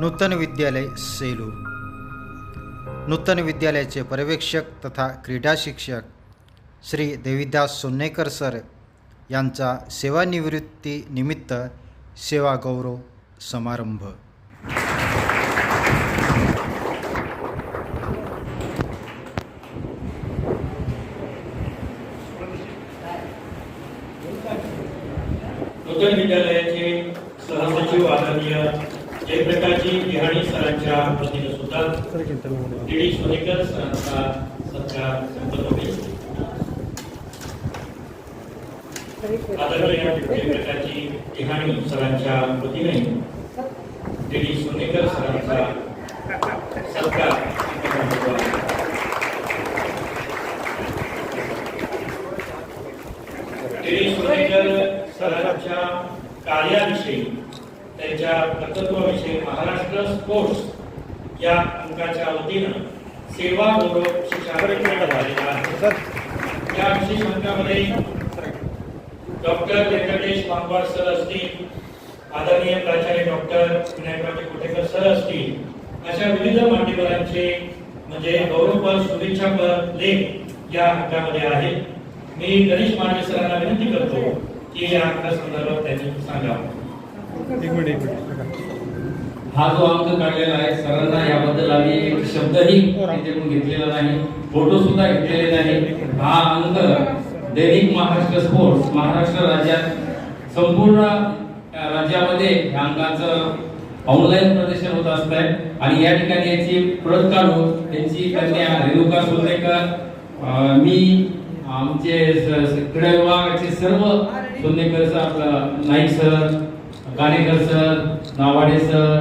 नूतन विद्यालय सेलू. नूतन विद्यालयाचे पर्यवेक्षक तथा क्रीडा शिक्षक श्री देविदास सोन्नेकर सर यांचा सेवानिवृत्तीनिमित्त सेवा गौरव समारंभ. नूतन विद्यालयाचे सहसचिव आदरणीय जयप्रकाशजी बिहाणी सरांच्या वतीनं सुद्धा डी सोनेकर सरांचा सत्कार संपन्न होईल आदरणीय जयप्रकाशजी बिहाणी सरांच्या वतीने डी डी सोनेकर सरांचा सत्कार संपन्न होतो आहे. गिरीश सोनेकर सरांच्या कार्याविषयी त्यांच्या कर्तृत्वाविषयी स्पोर्ट्स या अंकाच्या वतीनं सेवा गौरव शिक्षाकडे झालेला आहे. या विशेष अंकामध्ये डॉक्टर व्यंकटेश मांगवाड सर असतील आदरणीय प्राचार्य डॉक्टर विनायकराव कोटेकर सर असतील अशा विविध मान्यवरांचे म्हणजे गौरवपर शुभेच्छापर लेख या अंकामध्ये आहेत. मी गणेश मांडे सरांना विनंती करतो की या अंकासंदर्भात त्यांनी सांगावं. हा जो अंक काढलेला आहे सरांना याबद्दल आम्ही एक शब्दही त्याच्याकडून घेतलेला नाही फोटो सुद्धा घेतलेले नाही. हा अंक दैनिक महाराष्ट्र स्पोर्ट्स महाराष्ट्र राज्यात संपूर्ण राज्यामध्ये या अंकाचं ऑनलाईन प्रदर्शन होत असत आहे आणि या ठिकाणी याची प्रत काढून त्यांची कन्या रेणुका सोनेकर मी आमचे क्रीडा विभागाचे सर्व सोनेकर सर आपलं Naik sir Ganekar sir Navade sir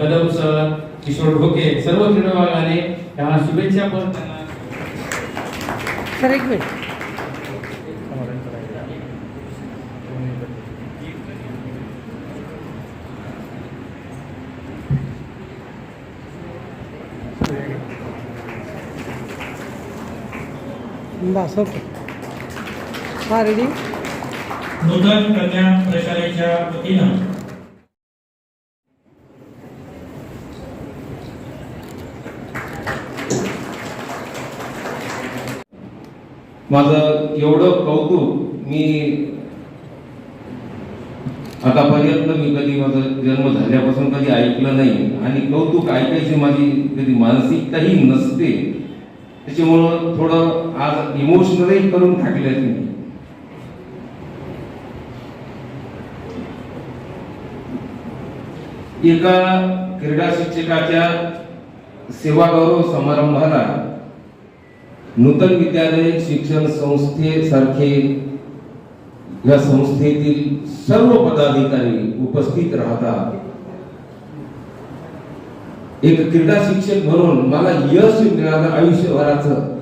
Kadam sir Kishor Dhoke सर्व क्रीडा विभागाने त्यांना शुभेच्छा पण त्यांना सर एक मिनिट. बस ओके. हा रेडी नूतन कन्या प्रशालेच्या वतीनं माझं एवढं कौतुक मी आतापर्यंत मी कधी माझा जन्म झाल्यापासून कधी ऐकलं नाही. आणि कौतुक ऐकायची माझी कधी मानसिकताही नसते. त्याच्यामुळं थोडं आज इमोशनलही करून टाकले मी. एका क्रीडा शिक्षकाच्या सेवागौरव समारंभाला नूतन विद्यालय शिक्षण संस्थेसारखे या संस्थेतील सर्व पदाधिकारी उपस्थित राहतात. एक क्रीडा शिक्षक म्हणून मला यश मिळालं आयुष्यभराचं.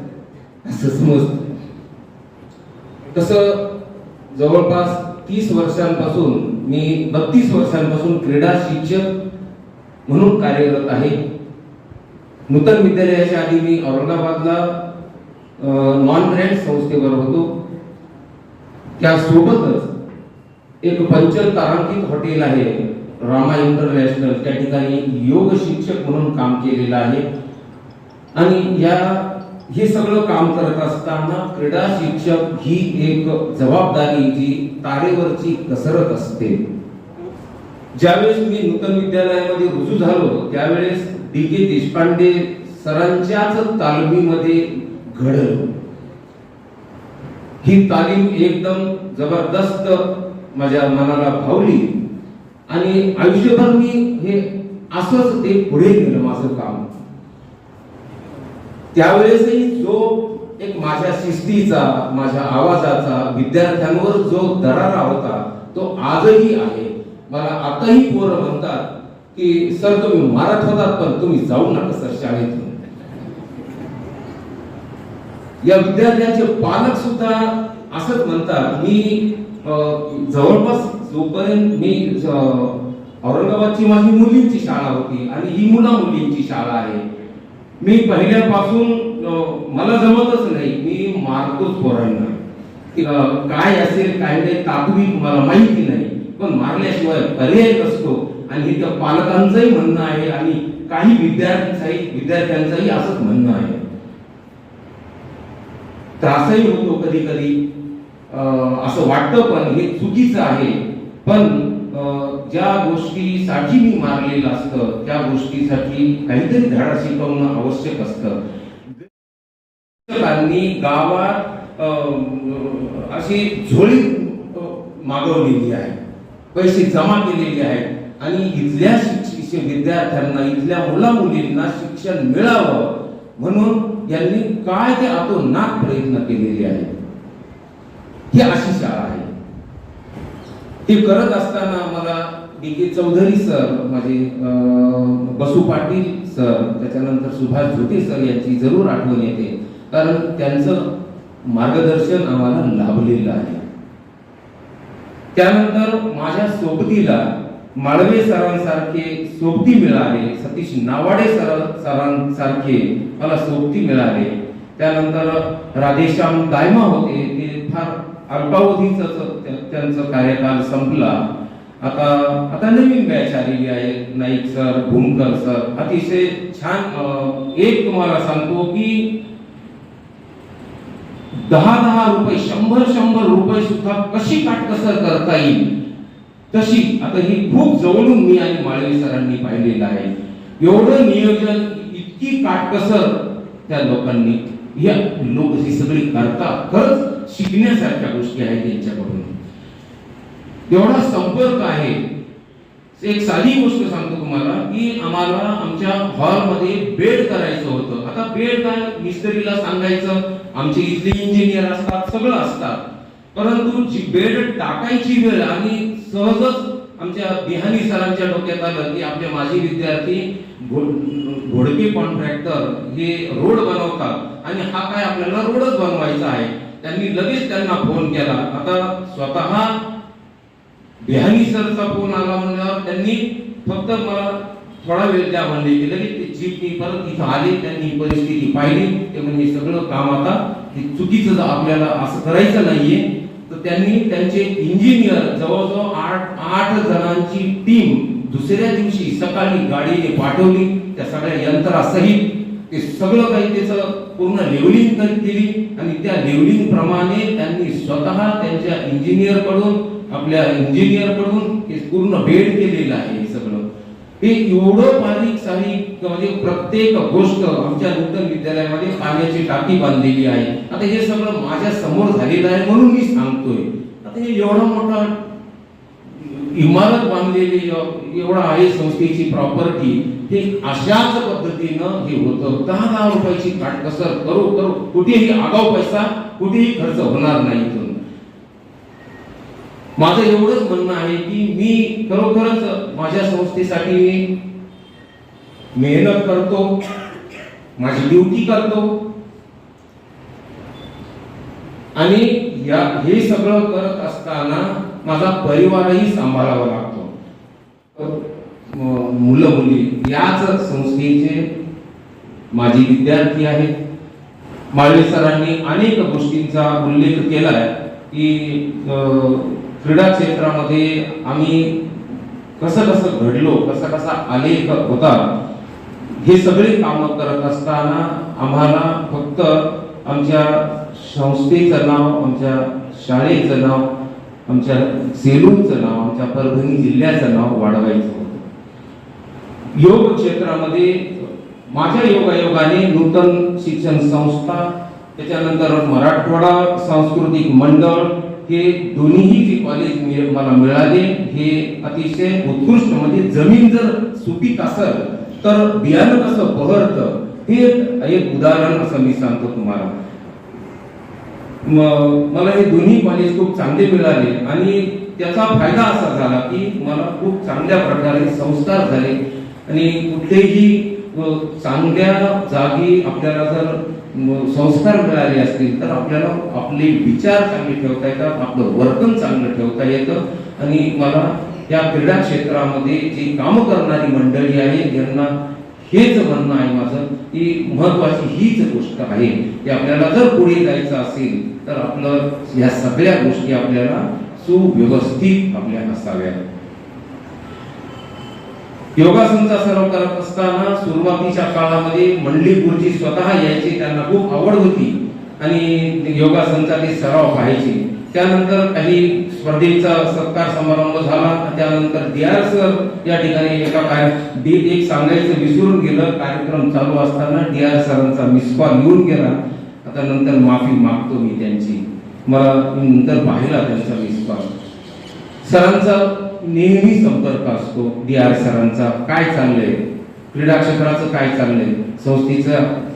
असं समजत. तसं जवळपास तीस वर्षांपासून मी बत्तीस वर्षांपासून क्रीडा शिक्षक म्हणून कार्यरत आहे. नूतन विद्यालयाच्या आधी मी औरंगाबादला नॉन ग्रँड संस्थेवर होतो. त्यासोबतच एक पंचल तारांकित हॉटेल आहे रामा इंटरनॅशनल. त्या ठिकाणी योग शिक्षक म्हणून काम केलेलं आहे. आणि या हे सगळं काम करत असताना क्रीडा शिक्षक ही एक जबाबदारी जी तारेवरची कसरत असते. ज्यावेळेस मी नूतन विद्यालयामध्ये रुजू झालो त्यावेळेस डी के देशपांडे सरांच्याच तालमीमध्ये घडल. ही तालीम एकदम जबरदस्त माझ्या मनाला भावली. आणि आयुष्यभर मी हे असंच ते पुढे गेलं माझं काम. त्यावेळेसही जो एक माझ्या शिस्तीचा माझ्या आवाजाचा विद्यार्थ्यांवर जो दरारा होता तो आजही आहे. मला आताही पोरं म्हणतात की सर तुम्ही मारत होतात पण तुम्ही जाऊ नका सर शाळेतून. या विद्यार्थ्यांचे पालक सुद्धा असंच म्हणतात. मी जवळपास जोपर्यंत मी औरंगाबादची माझी मुलींची शाळा होती आणि ही मुला मुलींची शाळा आहे मी पहिल्यापासून मला जमतच नाही. मी मारतोच पोरांना. की, काय असेल काय नाही ताकदी मला माहिती नाही. पण मारल्याशिवाय पर्याय नसतो. आणि हे त्या पालकांचंही म्हणणं आहे आणि काही विद्यार्थ्यांचाही विद्यार्थ्यांचंही असंच म्हणणं आहे. त्रासही होतो कधी कधी असं वाटतं पण हे चुकीचं आहे. पण ज्या गोष्टीसाठी मी मारलेलं असतं त्या गोष्टीसाठी काहीतरी धडा शिकवणं आवश्यक असतं. शिक्षकांनी गावात अशी झोळी मागवलेली आहे. पैसे जमा केलेले आहेत. आणि इथल्या शिक्षक विद्यार्थ्यांना इथल्या मुला मुलींना शिक्षण मिळावं म्हणून यांनी काय ते आतोनात प्रयत्न केलेले आहेत? ही अशी शाळा आहे. ते करत असताना मला डी के चौधरी सर माझे बसू पाटील सर त्याच्यानंतर सुभाष झोटे सर यांची जरूर आठवण येते. कारण त्यांचं मार्गदर्शन आम्हाला लाभलेलं आहे. त्यानंतर माझ्या सोबतीला माळवे सरांसारखे सोबती मिळाले सतीश नावाडे सर सरांसारखे मला सोबती मिळाले. त्यानंतर राधेश्याम दायमा होते ते फार अल्पावधीच त्यांचं कार्यकाल संपला. आता आता नवीन बॅच आलेली आहे नाईक सर भूमकर सर. अतिशय छान एक तुम्हाला सांगतो की दहा दहा रुपये शंभर शंभर रुपये सुद्धा कशी काटकसर करता येईल? तशी आता ही खूप जवळून मी आणि माळवी सरांनी पाहिलेलं आहे. एवढं नियोजन इतकी काटकसर त्या लोकांनी. या लोक ही सगळी करता खरंच शिकण्यासारख्या गोष्टी आहेत त्यांच्याकडून एवढा संपर्क आहे. एक साधी गोष्ट सांगतो तुम्हाला की आम्हाला आमच्या हॉलमध्ये बेड करायचं होतं. आता बेड काय मिस्त्रीला सांगायचं आमचे इथले इंजिनियर असतात सगळं असतात. परंतु जी बेड टाकायची वेळ आणि सहजच आमच्या बिहानी सरांच्या डोक्यात आलं की आपले माजी विद्यार्थी घो- घोडके कॉन्ट्रॅक्टर हे रोड बनवतात आणि हा काय आपल्याला रोडच बनवायचा आहे? त्यांनी लगेच त्यांना फोन केला. आता स्वतः बिहानी सरचा फोन आला म्हणल्यावर त्यांनी फक्त मला थोडा वेळ द्या म्हणले की लगेच ते जीपनी परत इथं आले त्यांनी परिस्थिती पाहिली. ते म्हणजे सगळं काम आता हे चुकीचं आपल्याला असं करायचं नाहीये तर त्यांनी त्यांचे इंजिनियर जवळजवळ आठ आठ जणांची टीम दुसऱ्या दिवशी सकाळी गाडीने पाठवली. त्या सगळ्या यंत्रासहित ते सगळं काही त्याचं पूर्ण लेवलिंग केली. आणि त्या लेवलिंग प्रमाणे त्यांनी स्वतः त्यांच्या इंजिनियरकडून आपल्या इंजिनियरकडून पूर्ण बेड केलेलं आहे हे सगळं. हे एवढं पाणी सारी म्हणजे प्रत्येक गोष्ट आमच्या नूतन विद्यालयामध्ये पाण्याची टाकी बांधलेली आहे. आता हे सगळं माझ्यासमोर झालेलं आहे म्हणून मी सांगतोय. आता हे एवढा मोठा इमारत बांधलेली एवढा आहे संस्थेची प्रॉपर्टी हे अशाच पद्धतीनं हे होतं. दहा दहा रुपयाची काटकसर करू करू. कुठेही आगाऊ पैसा कुठेही खर्च होणार नाही इथून. माझं एवढंच म्हणणं आहे की मी खरोखरच माझ्या संस्थेसाठी मी मेहनत करतो माझी ड्युटी करतो. आणि या हे सगळं करत असताना माझा परिवारही सांभाळावा लागतो. मुलं मुली याच संस्थेचे माझी विद्यार्थी आहेत. माळवे सरांनी अनेक गोष्टींचा उल्लेख केलाय की अं, क्रीडा क्षेत्रामध्ये आम्ही कसं कसं घडलो कसा कसा आलेख होता हे सगळे कामं करत असताना आम्हाला फक्त आमच्या संस्थेचं नाव आमच्या शाळेचं नाव आमच्या सेलूचं नाव आमच्या परभणी जिल्ह्याचं नाव वाढवायचं होतं. योग क्षेत्रामध्ये माझ्या योगायोगाने नूतन शिक्षण संस्था त्याच्यानंतर मराठवाडा सांस्कृतिक मंडळ हे दोन्हीही जे कॉलेज मला मिळाले हे अतिशय उत्कृष्ट म्हणजे जमीन जर सुपीक असेल तर बियाणं कसं बहरतं हे एक उदाहरण असं मी सांगतो तुम्हाला. मला हे दोन्ही कॉलेज खूप चांगले मिळाले आणि त्याचा फायदा असा झाला की मला खूप चांगल्या प्रकारे संस्कार झाले. आणि कुठेही चांगल्या जागी आपल्याला जर संस्कार मिळाले असतील तर आपल्याला आपले विचार चांगले ठेवता येतात आपलं वर्तन चांगलं ठेवता येतं. आणि मला या क्रीडा क्षेत्रामध्ये जी काम करणारी मंडळी आहे यांना हेच म्हणणं आहे माझं की महत्वाची हीच गोष्ट आहे की आपल्याला जर पुढे जायचं असेल तर आपलं या सगळ्या गोष्टी आपल्याला सुव्यवस्थित आपल्या असाव्यात योगासनचा सराव करत असताना सुरुवातीच्या काळामध्ये मंडली गुरुजी स्वतः यायचे त्यांना खूप आवड होती आणि योगासनचा ते सराव पाहायचे त्यानंतर काही स्पर्धेचा सत्कार समारंभ झाला. त्यानंतर डी आर सर या ठिकाणी एका काय डी एक सांगायचं विसरून गेलं. कार्यक्रम चालू असताना डी आर सरांचा मिस कॉल येऊन गेला. आता नंतर माफी मागतो मी त्यांची. मला नंतर पाहिला त्यांचा मिस कॉल सरांचा नेहमी संपर्क असतो डी आर सरांचा. काय चाललंय? क्रीडा क्षेत्राचं काय चाललंय? संस्थेचं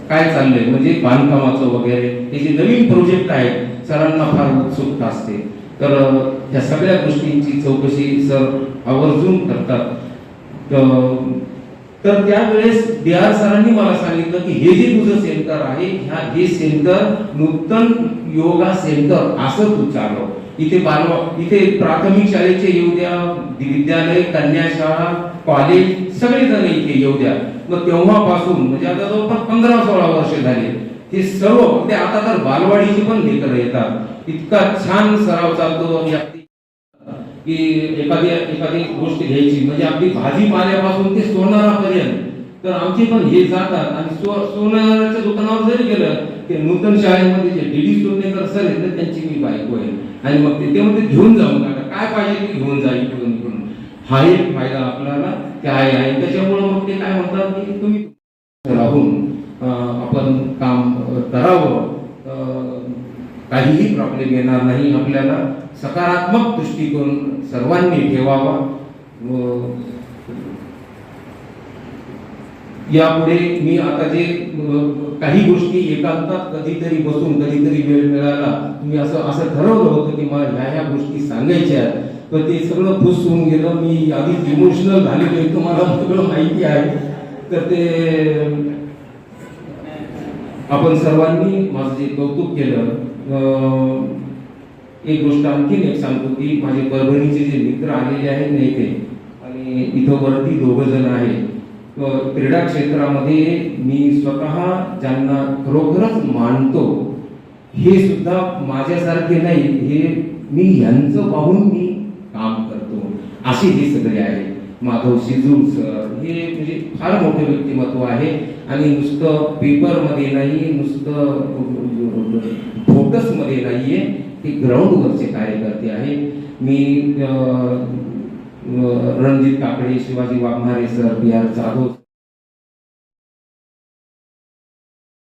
काय चाललंय? म्हणजे बांधकामाचं वगैरे. हे जे नवीन प्रोजेक्ट आहेत सरांना फार उत्सुकता असते. तर ह्या सगळ्या गोष्टींची चौकशी सर आवर्जून करतात. तर- तर त्यावेळेस डी आर सरांनी मला सांगितलं की हे जे तुझं सेंटर आहे ह्या हे सेंटर नूतन योगा सेंटर असं तू चालव. इथे बालवा इथे प्राथमिक शाळेचे येऊ द्या विद्यालय कन्या शाळा कॉलेज सगळे जण इथे येऊ द्या मग तेव्हापासून म्हणजे आता जवळपास पंधरा सोळा वर्ष झाले. हे सर्व ते आता तर बालवाडीची पण लेकर येतात. इतका छान सराव चालतो आणि की एखादी एखादी गोष्ट घ्यायची. म्हणजे आपली भाजीपाल्यापासून ते सोनारापर्यंत. तर आमचे पण हे जातात आणि सो सोनाराच्या दुकानावर जरी गेलं ते नूतन शाळेमध्ये जे डी डी सोनेकर सर आहेत ना त्यांची मी बायको आहे. आणि मग ते म्हणजे घेऊन जाऊ नका काय पाहिजे ते घेऊन जा इकडून इकडून हा एक फायदा आपल्याला काय आहे आणि त्याच्यामुळं मग ते काय म्हणतात की तुम्ही राहून आपण काम करावं. काहीही प्रॉब्लेम येणार नाही. आपल्याला सकारात्मक दृष्टिकोन सर्वांनी ठेवावा. व यापुढे मी आता जे काही गोष्टी एकांतात कधीतरी बसून कधीतरी वेळ मिळाला. तुम्ही असं असं ठरवलं होतं की मला ह्या ह्या गोष्टी सांगायच्या तर ते सगळं खुश होऊन गेलं. मी आधीच इमोशनल झालेलो आहे तुम्हाला सगळं माहिती आहे. तर ते आपण सर्वांनी माझं जे कौतुक केलं एक गोष्ट आणखीन एक सांगतो की माझे परभणीचे जे मित्र आलेले आहेत नेते आणि इथं वरती दोघ जण आहेत. क्रीडा क्षेत्रामध्ये मी स्वतः ज्यांना खरोखरच मानतो हे सुद्धा माझ्यासारखे नाही हे मी यांचं पाहून मी काम करतो. असे ही सगळे आहे. माधव शिजू सर हे म्हणजे फार मोठे व्यक्तिमत्व आहे. आणि नुसतं पेपरमध्ये नाही नुसतं फोकसमध्ये आहे ते ग्राउंडवरचे कार्यकर्ते आहे मी Ranjit Kakade Shivaji Waghmare sir B R Jadhav